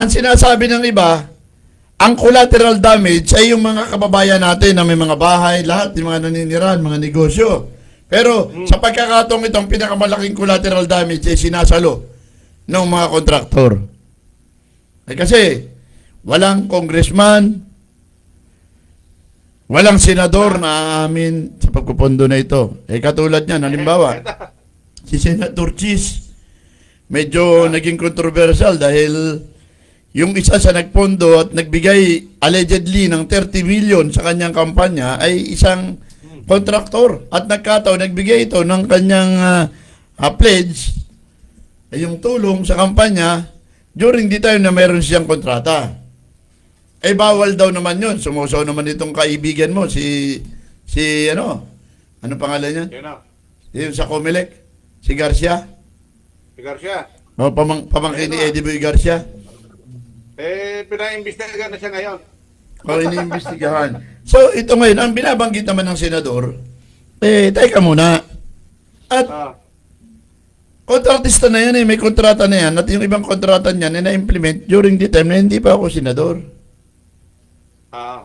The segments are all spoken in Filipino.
Ang sinasabi ng iba, ang collateral damage ay yung mga kababayan natin na may mga bahay, lahat, yung mga naninirahan, mga negosyo. Pero sa pagkakataong ito, ang pinakamalaking collateral damage ay sinasalo ng mga kontraktor. Eh kasi, walang congressman, walang senador na aamin sa pagpupondo na ito. Eh katulad niyan, halimbawa, si Senator Cheese, medyo naging controversial dahil yung isa sa nagpondo at nagbigay allegedly ng 30 million sa kanyang kampanya ay isang kontraktor at nagkataon nagbigay ito ng kanyang ah, ah, pledge ay yung tulong sa kampanya during the time na meron siyang kontrata. Eh bawal daw naman yun. Sumuso naman itong kaibigan mo si si ano? Ano pangalan niya? Yun na. Yung sa Comelec, si Garcia. Si Garcia. O, pamang, pamangkin ni Eddie Boy Garcia. Eh, pinaimbestiga na siya ngayon. O iniimbestigahan. So, ito ngayon, ang binabanggit naman ng senador, eh, teka muna. At Ah, kontratista na yan eh, may kontrata na yan, at yung ibang kontrata niyan, eh, na-implement during the time na hindi pa ako senador. ah,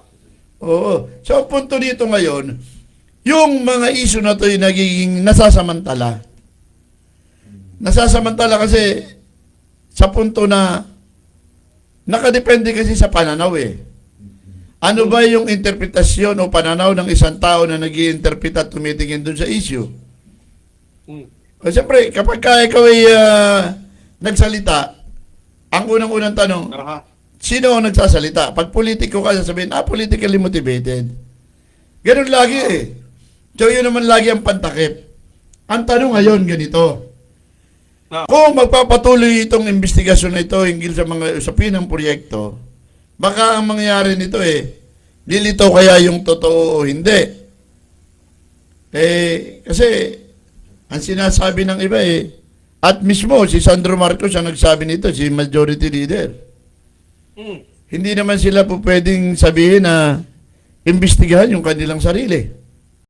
Oo. So, ang punto dito ngayon, yung mga issue na to yung nagiging nasasamantala. Nasasamantala kasi sa punto na nakadepende kasi sa pananaw eh. Ano ba yung interpretasyon o pananaw ng isang tao na nag interpret at tumitingin dun sa issue? mm, O siyempre, kapag ka ikaw ay ah, nagsalita, ang unang-unang tanong. Sino ang nagsasalita? Pag politiko ka, sasabihin, ah, politically motivated. Ganun lagi eh. So, yun naman lagi ang pantakip. Ang tanong ngayon, ganito. Ah, Kung magpapatuloy itong investigasyon na ito hinggil sa mga usapin ng proyekto, baka ang mangyayari nito eh, lilito kaya yung totoo o hindi. Eh, kasi, ang sinasabi ng iba eh, at mismo si Sandro Marcos ang nagsabi nito, si majority leader. mm, Hindi naman sila po pwedeng sabihin na imbestigahan yung kanilang sarili.